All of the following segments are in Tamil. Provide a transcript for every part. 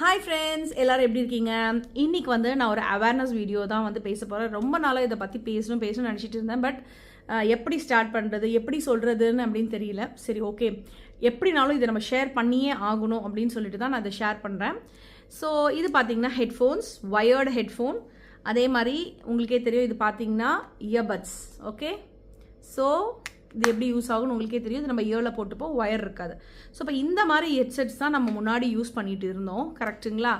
ஹாய் ஃப்ரெண்ட்ஸ் எல்லோரும் எப்படி இருக்கீங்க? இன்னைக்கு வந்து நான் ஒரு அவேர்னஸ் வீடியோ தான் வந்து பேச போகிறேன் ரொம்ப நாளாக இதை பற்றி பேசணும் பேசணும்னு நினச்சிட்டு இருந்தேன். பட் எப்படி ஸ்டார்ட் பண்ணுறது எப்படி சொல்கிறதுன்னு அப்படின்னு தெரியல. சரி ஓகே எப்படினாலும் இதை நம்ம ஷேர் பண்ணியே ஆகணும் அப்படின்னு சொல்லிட்டு தான் நான் இதை ஷேர் பண்ணுறேன் ஸோ இது பார்த்தீங்கன்னா ஹெட்ஃபோன்ஸ் வயர்டு ஹெட்ஃபோன் அதே மாதிரி உங்களுக்கே தெரியும் இது பார்த்தீங்கன்னா இயர்பட்ஸ் ஓகே ஸோ இது எப்படி யூஸ் ஆகும்னு உங்களுக்கே தெரியும். இது நம்ம இயரில் போட்டுப்போம் ஒயர் இருக்காது. ஸோ இப்போ இந்த மாதிரி ஹெட்செட்ஸ் தான் நம்ம முன்னாடி யூஸ் பண்ணிட்டு இருந்தோம். கரெக்ட்டுங்களா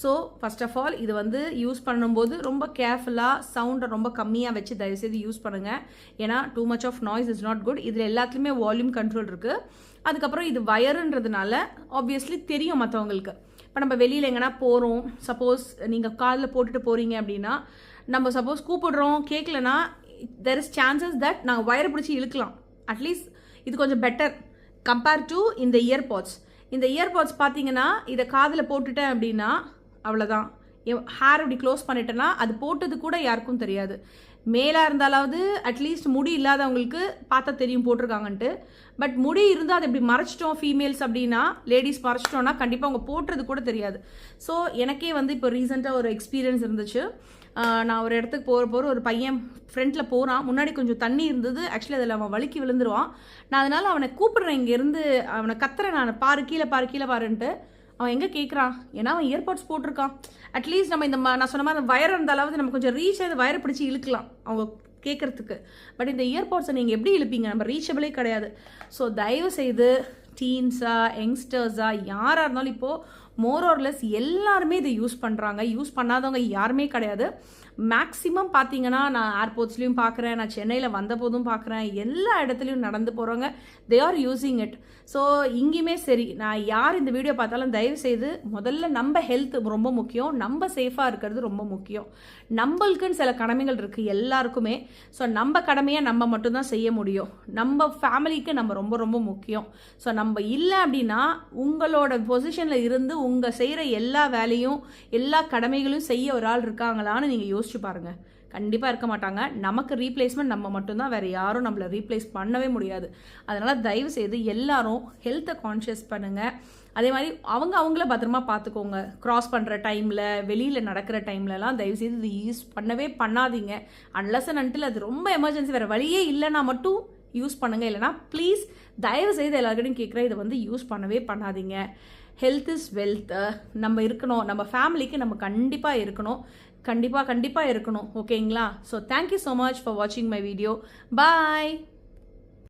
ஸோ ஃபர்ஸ்ட் ஆஃப் ஆல் இது வந்து யூஸ் பண்ணும்போது ரொம்ப கேர்ஃபுல்லாக சவுண்டை ரொம்ப கம்மியாக வச்சு தயவுசெய்து யூஸ் பண்ணுங்கள் ஏன்னா too much of noise is not good இதில் எல்லாத்துலேயுமே வால்யூம் கண்ட்ரோல் இருக்குது அதுக்கப்புறம் இது வயருன்றதுனால ஆப்வியஸ்லி தெரியும் மற்றவங்களுக்கு இப்போ நம்ம வெளியில் எங்கன்னா போகிறோம் சப்போஸ் நீங்கள் காலில் போட்டுட்டு போகிறீங்க அப்படின்னா நம்ம சப்போஸ் கூப்பிடுறோம் கேட்கலனா தெர் இஸ் சான்சஸ் தட் நாங்கள் ஒயரை பிடிச்சி இழுக்கலாம். அட்லீஸ்ட் இது கொஞ்சம் பெட்டர் கம்பேர் டு இந்த இயர்பாட்ஸ் இந்த இயர்பாட்ஸ் பார்த்தீங்கன்னா இதை காதில் போட்டுட்டேன் அப்படின்னா அவ்வளோதான் ஹேர் இப்படி க்ளோஸ் பண்ணிட்டேன்னா அது போட்டது கூட யாருக்கும் தெரியாது. மேலாக இருந்தாலாவது அட்லீஸ்ட் முடி இல்லாதவங்களுக்கு பார்த்தா தெரியும் போட்டிருக்காங்கன்ட்டு. பட் முடி இருந்தால் அதை இப்படி மறைச்சிட்டோம் ஃபீமேல்ஸ் அப்படின்னா லேடிஸ் மறைச்சிட்டோம்னா கண்டிப்பாக அவங்க போட்டுறது கூட தெரியாது. ஸோ எனக்கே வந்து இப்போ ரீசெண்டாக ஒரு எக்ஸ்பீரியன்ஸ் இருந்துச்சு. நான் ஒரு இடத்துக்கு போகிற போகிற ஒரு பையன் ஃப்ரண்ட்டில் போகிறான் முன்னாடி கொஞ்சம் தண்ணி இருந்தது. ஆக்சுவலி அதில் அவன் வழுக்கி விழுந்துருவான். நான் அதனால் அவனை கூப்பிடுறேன் இங்கேருந்து. அவனை கத்துறேன் நான். பாரு கீழே பாரு கீழே பாருன்ட்டு. அவன் எங்கே கேட்குறான் ஏன்னா அவன் இயர்பாட்ஸ் போட்டிருக்கான். அட்லீஸ்ட் நம்ம இந்த மா நான் சொன்ன மாதிரி வயர் இருந்தாலாவது நம்ம கொஞ்சம் ரீச் ஆகி வயரை பிடிச்சி இழுக்கலாம் அவங்க கேட்குறதுக்கு பட் இந்த இயர்பாட்ஸை நீங்கள் எப்படி இழுப்பீங்க? நம்ம ரீச்சபிளே கிடையாது. ஸோ தயவு செய்து டீன்ஸா யங்ஸ்டர்ஸா யாராக இருந்தாலும் இப்போது மோர் ஆர்லெஸ் எல்லாருமே இதை யூஸ் பண்ணுறாங்க யூஸ் பண்ணாதவங்க யாருமே கிடையாது. மேக்ஸிமம் பார்த்தீங்கன்னா நான் ஏர்போர்ட்ஸ்லேயும் பார்க்குறேன் நான் சென்னையில் வந்த போதும் பார்க்குறேன் எல்லா இடத்துலையும் நடந்து போகிறவங்க they are using it so இங்கேயுமே சரி நான் யார் இந்த வீடியோ பார்த்தாலும் தயவு செய்து முதல்ல நம்ம ஹெல்த் ரொம்ப முக்கியம். நம்ம சேஃபாக இருக்கிறது ரொம்ப முக்கியம். நம்மளுக்குன்னு சில கடமைகள் இருக்குது எல்லாருக்குமே. ஸோ நம்ம கடமையை நம்ம மட்டும்தான் செய்ய முடியும். நம்ம ஃபேமிலிக்கு நம்ம ரொம்ப ரொம்ப முக்கியம். ஸோ நம்ம இல்லை அப்படின்னா உங்களோட பொசிஷனில் இருந்து உங்கள் செய்கிற எல்லா வேலையும் எல்லா கடமைகளும் செய்ய ஒரு ஆள் இருக்காங்களான்னு நீங்கள் யோசிச்சு பாருங்கள் கண்டிப்பாக இருக்க மாட்டாங்க. நமக்கு ரீப்ளேஸ்மெண்ட் நம்ம மட்டும்தான். வேறு யாரும் நம்மளை ரீப்ளேஸ் பண்ணவே முடியாது. அதனால் தயவு செய்து எல்லாரும் ஹெல்த்தை கான்ஷியஸ் பண்ணுங்கள் அதே மாதிரி அவங்க அவங்கள பத்திரமா பார்த்துக்கோங்க க்ராஸ் பண்ணுற டைமில் வெளியில் நடக்கிற டைம்லலாம் தயவு செய்து இது யூஸ் பண்ணவே பண்ணாதீங்க. அன்லஸ் அண்ட் until அது ரொம்ப எமர்ஜென்சி வேறு வழியே இல்லைன்னா மட்டும் யூஸ் பண்ணுங்கள் இல்லைனா ப்ளீஸ் தயவு செய்து எல்லாருக்கிட்டையும் கேட்குறேன் இதை வந்து யூஸ் பண்ணவே பண்ணாதீங்க. ஹெல்த் இஸ் வெல்த் நம்ம இருக்கணும். நம்ம ஃபேமிலிக்கு நம்ம கண்டிப்பாக இருக்கணும். கண்டிப்பாக கண்டிப்பாக இருக்கணும். ஓகேங்களா so thank you so much for வாட்சிங் மை வீடியோ பாய்